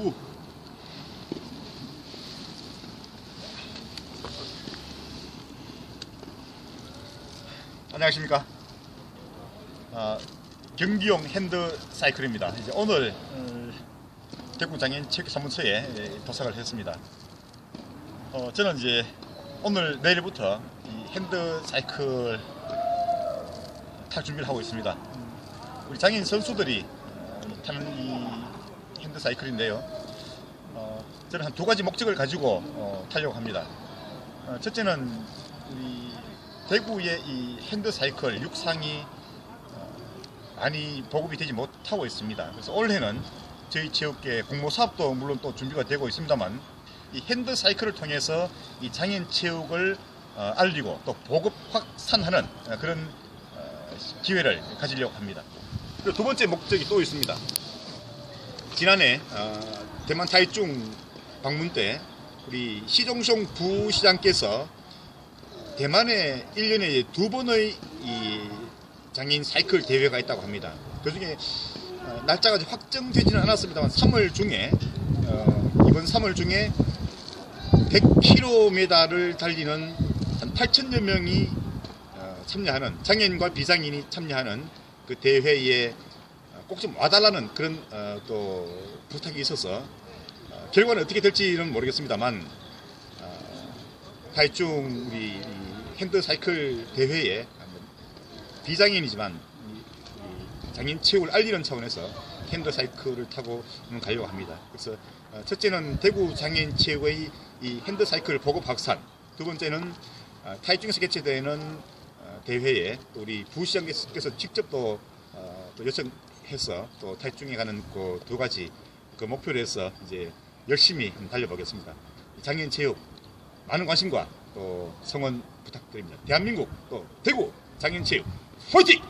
오. 안녕하십니까. 아, 경기용 핸드 사이클입니다. 이제 오늘 대구장인 체육사무소에 예, 도착을 했습니다. 어, 저는 이제 오늘 내일부터 핸드 사이클 탈 준비를 하고 있습니다. 우리 장인 선수들이 타는 이 핸드 사이클인데요. 어, 저는 한 두 가지 목적을 가지고 어, 타려고 합니다. 어, 첫째는 우리 대구의 이 핸드 사이클 육상이 어, 많이 보급이 되지 못하고 있습니다. 그래서 올해는 저희 체육계 공모 사업도 물론 또 준비가 되고 있습니다만 이 핸드 사이클을 통해서 이 장애인 체육을 어, 알리고 또 보급 확산하는 어, 그런 어, 기회를 가지려고 합니다. 그리고 두 번째 목적이 또 있습니다. 지난해 어, 대만 타이중 방문 때 우리 시종숑 부시장께서 대만에 1년에 두 번의 이 장애인 사이클 대회가 있다고 합니다. 그 중에 어, 날짜가 확정되지는 않았습니다만 3월 중에 어, 이번 3월 중에 100km를 달리는 한 8천여 명이 어, 참여하는 장애인과 비장애인이 참여하는 그 대회에 꼭 좀 와달라는 그런 어, 또 부탁이 있어서 어, 결과는 어떻게 될지는 모르겠습니다만 어, 타이중 우리 이 핸드 사이클 대회에 비장애인이지만 장애인 체육을 알리는 차원에서 핸드 사이클을 타고 가려고 합니다. 그래서 어, 첫째는 대구 장애인 체육의 이 핸드 사이클 보급 확산, 두 번째는 어, 타이중에서 개최되는 어, 대회에 또 우리 부시장께서 직접 또, 어, 또 요청 해서 또 타이중에 가는 그 두 가지 그 목표를 해서 이제 열심히 달려보겠습니다. 장애인 체육 많은 관심과 또 성원 부탁드립니다. 대한민국 또 대구 장애인 체육 화이팅!